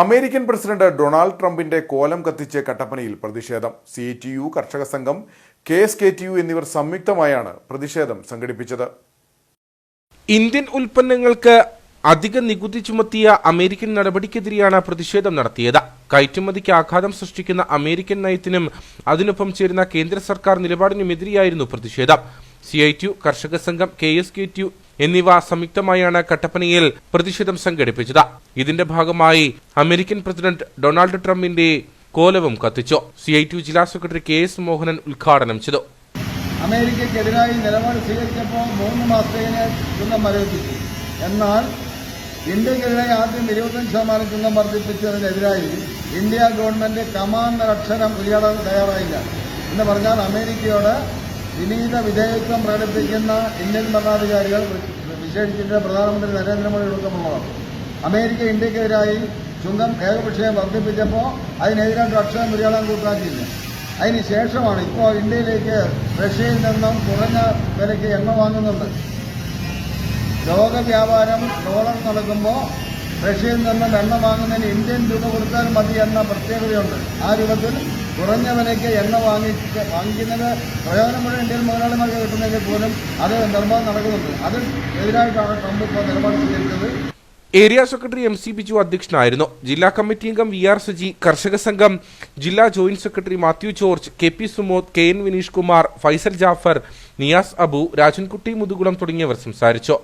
American president Donald ട്രംപിന്റെ കോലം കത്തിച്ച് കട്ടപ്പനയിൽ പ്രതിഷേധം. സി ടി യു കർഷക സംഘം K S K T U എന്നിവർ സംയുക്തമായാണ് പ്രതിഷേധം സംഘടിപ്പിച്ചത്. ഇന്ത്യൻ ഉൽപ്പന്നങ്ങൾക്ക് അധിക നികുതി ചുമത്തിയ അമേരിക്കൻ നടപടിക്കെതിരെയാണ് പ്രതിഷേധം നടത്തിയത്. കയറ്റുമതിക്ക് ആഘാതം സൃഷ്ടിക്കുന്ന അമേരിക്കൻ നയത്തിനും അതിനൊപ്പം ചേരുന്ന കേന്ദ്ര സർക്കാർ നിലപാടിനുമെതിരെയായിരുന്നു പ്രതിഷേധം. സി ഐ ടി യു കർഷക സംഘം K S K T U എന്നിവ സംയുക്തമായാണ് കട്ടപ്പനയിൽ പ്രതിഷേധം സംഘടിപ്പിച്ചത്. ഇതിന്റെ ഭാഗമായി അമേരിക്കൻ പ്രസിഡന്റ് ഡൊണാൾഡ് ട്രംപിന്റെ കോലവും കത്തിച്ചു. സി ഐ ടി ജില്ലാ സെക്രട്ടറി കെ എസ് മോഹനൻ ഉദ്ഘാടനം ചെയ്തു. അമേരിക്കയ്ക്കെതിരായി നിലപാട് സ്വീകരിച്ചപ്പോൾ മൂന്ന് മാസത്തേക്കിന് ചുങ്കം മരവിപ്പിച്ചു. എന്നാൽ ഇന്ത്യക്കെതിരായി ആദ്യം ഇരുപത്തഞ്ച് ശതമാനം ചുങ്കം വർദ്ധിപ്പിച്ചതിനെതിരായി ഇന്ത്യ ഗവൺമെന്റ് കമാൻഡർ അക്ഷരം ഉയരാൻ തയ്യാറായില്ല എന്ന് പറഞ്ഞാൽ അമേരിക്കയോട് വിനീത വിധേയത്വം പ്രകടിപ്പിക്കുന്ന ഇന്ത്യൻ ഭരണാധികാരികൾ വിശേഷിച്ചിട്ട് പ്രധാനമന്ത്രി നരേന്ദ്രമോദി ഒടുക്കമുള്ളതാണ് അമേരിക്ക ഇന്ത്യക്കെതിരായി ചുങ്കം ഏകപക്ഷീയം വർദ്ധിപ്പിച്ചപ്പോൾ അതിനെതിരായിട്ട് അക്ഷരം ഉയരാൻ കൂട്ടാക്കിയില്ല. അതിന് ശേഷമാണ് ഇപ്പോൾ ഇന്ത്യയിലേക്ക് റഷ്യയിൽ നിന്നും കുറഞ്ഞ വിലയ്ക്ക് എണ്ണ വാങ്ങുന്നുണ്ട്. ലോക വ്യാപാരം ഡോളർ നടക്കുമ്പോൾ റഷ്യയിൽ നിന്ന് എണ്ണ വാങ്ങുന്നതിന് ഇന്ത്യൻ രൂപ കൊടുത്താൽ മതി എന്ന പ്രത്യേകതയുണ്ട്. ആ രൂപത്തിൽ കുറഞ്ഞ വിലയ്ക്ക് എണ്ണ വാങ്ങി വാങ്ങിക്കുന്നത് പ്രയോജനമുള്ള ഇന്ത്യൻ മുതലാളിമാർക്ക് കിട്ടുന്നതിൽ പോലും അത് നിർമ്മാണം നടക്കുന്നുണ്ട്. അത് എതിരായിട്ടാണ് ട്രംപ് ഇപ്പോൾ നിലപാട് സ്വീകരിച്ചത്. Area secretary M C Biju അധ്യക്ഷനായിരുന്നു. ജില്ലാ കമ്മിറ്റി അംഗം വി ആർ സജി കർഷക സംഘം ജില്ലാ joint secretary Mathew George K P Sumod K N Vineesh Kumar Faisal Jafar Niyas Abu Rajankutty Muthukulam തുടങ്ങിയവർ സംസാരിച്ചു.